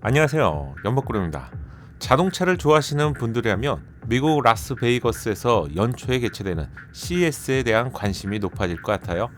안녕하세요. 연복구름입니다. 자동차를 좋아하시는 분들이라면 미국 라스베이거스에서 연초에 개최되는 CES에 대한 관심이 높아질 것 같아요.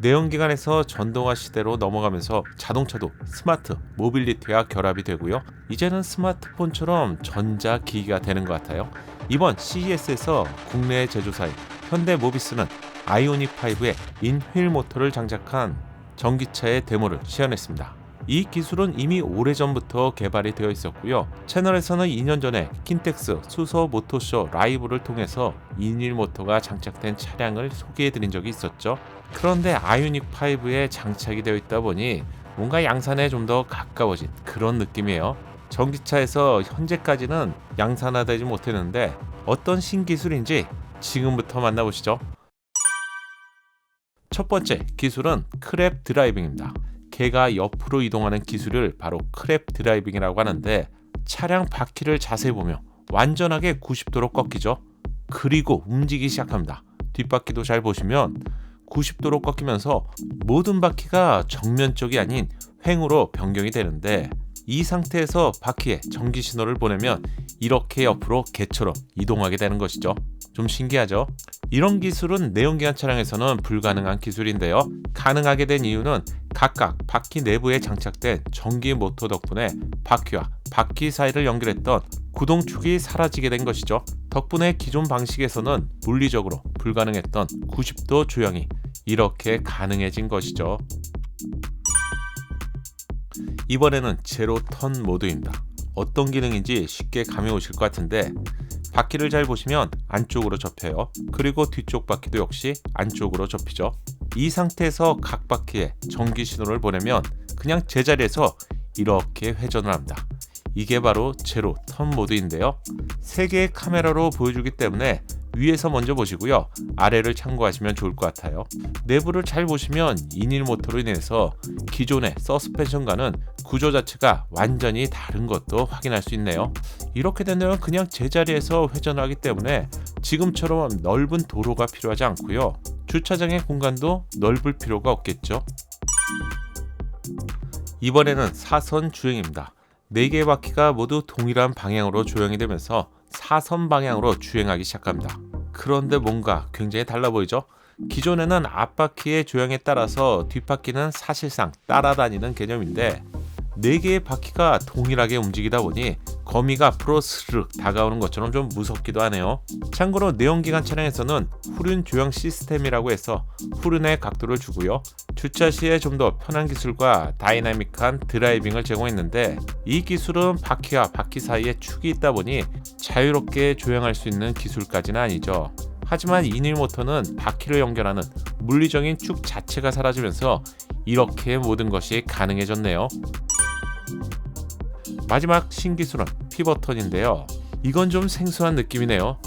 내연기관에서 전동화 시대로 넘어가면서 자동차도 스마트 모빌리티와 결합이 되고요. 이제는 스마트폰처럼 전자기기가 되는 것 같아요. 이번 CES에서 국내 제조사인 현대모비스는 아이오닉 5에 인휠 모터를 장착한 전기차의 데모를 시연했습니다. 이 기술은 이미 오래전부터 개발이 되어 있었고요. 채널에서는 2년 전에 킨텍스 수소 모토쇼 라이브를 통해서 인일 모터가 장착된 차량을 소개해 드린 적이 있었죠. 그런데 아이오닉 5에 장착이 되어 있다 보니 뭔가 양산에 좀 더 가까워진 그런 느낌이에요. 전기차에서 현재까지는 양산화되지 못했는데 어떤 신기술인지 지금부터 만나보시죠. 첫 번째 기술은 크랩 드라이빙입니다. 개가 옆으로 이동하는 기술을 바로 크랩 드라이빙이라고 하는데 차량 바퀴를 자세히 보면 완전하게 90도로 꺾이죠. 그리고 움직이기 시작합니다. 뒷바퀴도 잘 보시면 90도로 꺾이면서 모든 바퀴가 정면 쪽이 아닌 횡으로 변경이 되는데 이 상태에서 바퀴에 전기 신호를 보내면 이렇게 옆으로 개처럼 이동하게 되는 것이죠. 좀 신기하죠? 이런 기술은 내연기관 차량에서는 불가능한 기술인데요. 가능하게 된 이유는 각각 바퀴 내부에 장착된 전기 모터 덕분에 바퀴와 바퀴 사이를 연결했던 구동축이 사라지게 된 것이죠. 덕분에 기존 방식에서는 물리적으로 불가능했던 90도 조향이 이렇게 가능해진 것이죠. 이번에는 제로 턴 모드입니다. 어떤 기능인지 쉽게 감이 오실 것 같은데 바퀴를 잘 보시면 안쪽으로 접혀요. 그리고 뒤쪽 바퀴도 역시 안쪽으로 접히죠. 이 상태에서 각 바퀴에 전기 신호를 보내면 그냥 제자리에서 이렇게 회전을 합니다. 이게 바로 제로 턴 모드인데요. 세 개의 카메라로 보여주기 때문에 위에서 먼저 보시고요. 아래를 참고하시면 좋을 것 같아요. 내부를 잘 보시면 인일 모터로 인해서 기존의 서스펜션과는 구조 자체가 완전히 다른 것도 확인할 수 있네요. 이렇게 된다면 그냥 제자리에서 회전하기 때문에 지금처럼 넓은 도로가 필요하지 않고요. 주차장의 공간도 넓을 필요가 없겠죠. 이번에는 사선 주행입니다. 4개의 바퀴가 모두 동일한 방향으로 조형이 되면서 사선 방향으로 주행하기 시작합니다. 그런데 뭔가 굉장히 달라 보이죠? 기존에는 앞바퀴의 조형에 따라서 뒷바퀴는 사실상 따라다니는 개념인데 4개의 바퀴가 동일하게 움직이다 보니 거미가 앞으로 스르륵 다가오는 것처럼 좀 무섭기도 하네요. 참고로 내연기관 차량에서는 후륜 조형 시스템이라고 해서 후륜의 각도를 주고요. 주차 시에 좀 더 편한 기술과 다이나믹한 드라이빙을 제공했는데 이 기술은 바퀴와 바퀴 사이에 축이 있다 보니 자유롭게 조형할 수 있는 기술까지는 아니죠. 하지만 이닐 모터는 바퀴를 연결하는 물리적인 축 자체가 사라지면서 이렇게 모든 것이 가능해졌네요. 마지막 신기술은 피버턴인데요. 이건 좀 생소한 느낌이네요.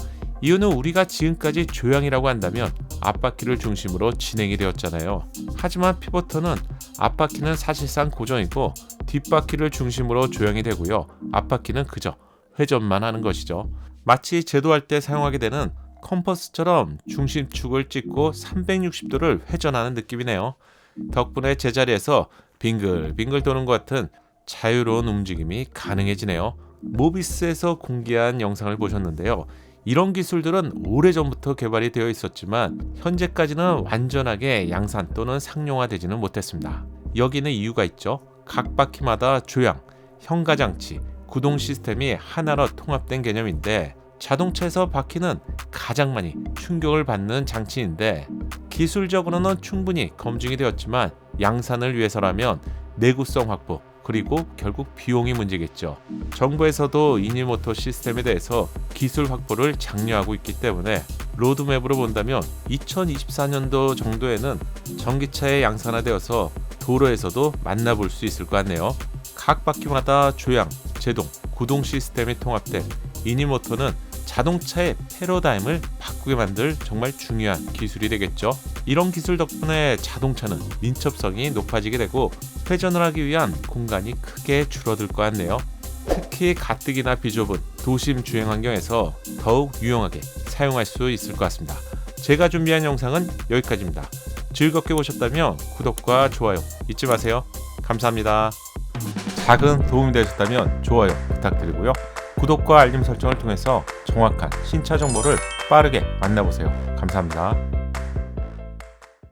이유는 우리가 지금까지 조향이라고 한다면 앞바퀴를 중심으로 진행이 되었잖아요. 하지만 피버턴은 앞바퀴는 사실상 고정이고 뒷바퀴를 중심으로 조향이 되고요. 앞바퀴는 그저 회전만 하는 것이죠. 마치 제도할 때 사용하게 되는 컴퍼스처럼 중심축을 찍고 360도를 회전하는 느낌이네요. 덕분에 제자리에서 빙글빙글 도는 것 같은 자유로운 움직임이 가능해지네요. 모비스에서 공개한 영상을 보셨는데요. 이런 기술들은 오래전부터 개발이 되어 있었지만 현재까지는 완전하게 양산 또는 상용화되지는 못했습니다. 여기는 이유가 있죠. 각 바퀴마다 조향, 현가장치, 구동 시스템이 하나로 통합된 개념인데 자동차에서 바퀴는 가장 많이 충격을 받는 장치인데 기술적으로는 충분히 검증이 되었지만 양산을 위해서라면 내구성 확보 그리고 결국 비용이 문제겠죠. 정부에서도 이닐모터 시스템에 대해서 기술 확보를 장려하고 있기 때문에 로드맵으로 본다면 2024년도 정도에는 전기차에 양산화되어서 도로에서도 만나볼 수 있을 것 같네요. 각 바퀴마다 조향, 제동, 구동 시스템이 통합된 이닐모터는 자동차의 패러다임을 바꾸게 만들 정말 중요한 기술이 되겠죠. 이런 기술 덕분에 자동차는 민첩성이 높아지게 되고 회전을 하기 위한 공간이 크게 줄어들 것 같네요. 특히 가뜩이나 비좁은 도심 주행 환경에서 더욱 유용하게 사용할 수 있을 것 같습니다. 제가 준비한 영상은 여기까지입니다. 즐겁게 보셨다면 구독과 좋아요 잊지 마세요. 감사합니다. 작은 도움이 되셨다면 좋아요 부탁드리고요. 구독과 알림 설정을 통해서 정확한 신차 정보를 빠르게 만나보세요. 감사합니다.